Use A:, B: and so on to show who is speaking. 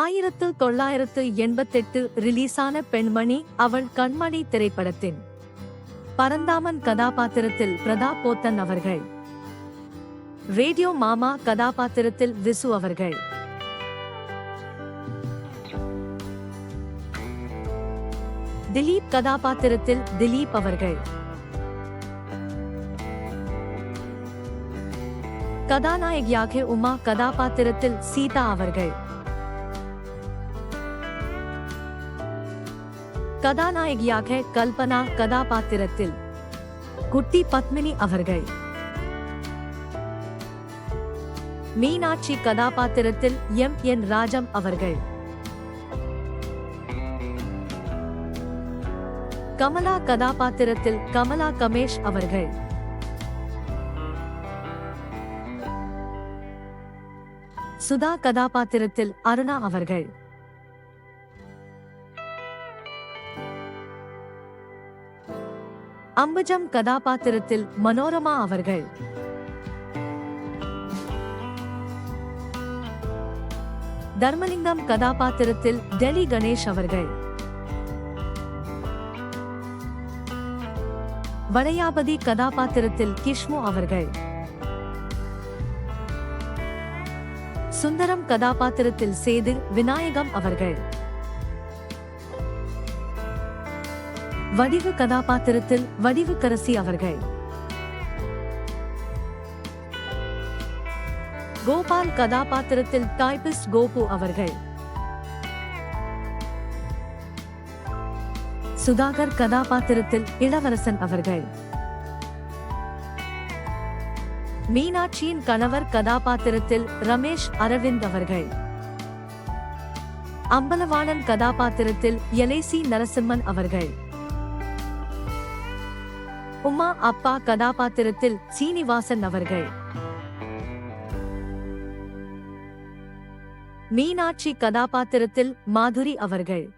A: ஆயிரத்து தொள்ளாயிரத்து எண்பத்தெட்டு ரிலீஸான பெண்மணி அவள் கண்மணி திரைப்படத்தின் பரந்தாமன் கதாபாத்திரத்தில் பிரதாப் போத்தன் அவர்கள். ரேடியோ மாமா கதாபாத்திரத்தில் விசு அவர்கள். திலீப் கதாபாத்திரத்தில் திலீப் அவர்கள். கதாநாயகியாக உமா கதாபாத்திரத்தில் சீதா அவர்கள். கதாநாயகியாக கல்பனா கதாபாத்திரத்தில் குட்டி பத்மினி அவர்கள் மீனாட்சி கதாபாத்திரத்தில் எம் என் ராஜம் அவர்கள் கமலா கதாபாத்திரத்தில் கமலா கமேஷ் அவர்கள் சுதா கதாபாத்திரத்தில் அருணா அவர்கள் அம்புஜம் கதாபாத்திரத்தில் மனோரமா அவர்கள். தர்மலிங்கம் கதாபாத்திரத்தில் டெல்லி கணேஷ் அவர்கள். வளையாபதி கதாபாத்திரத்தில் கிஷ்மு அவர்கள். சுந்தரம் கதாபாத்திரத்தில் சேது விநாயகம் அவர்கள். வடிவு கதாபாத்திரத்தில் வடிவுக்கரசி அவர்கள். கோபால் கதாபாத்திரத்தில் டைபிஸ்ட் கோபு அவர்கள். சுதாகர் கதாபாத்திரத்தில் இளவரசன் அவர்கள். மீனாட்சியின் கணவர் கதாபாத்திரத்தில் ரமேஷ் அரவிந்த் அவர்கள். அம்பலவாணன் கதாபாத்திரத்தில் எலேசி நரசிம்மன் அவர்கள். உமா அப்பா கதாபாத்திரத்தில் சீனிவாசன் அவர்கள். மீனாட்சி கதாபாத்திரத்தில் மாதுரி அவர்கள்.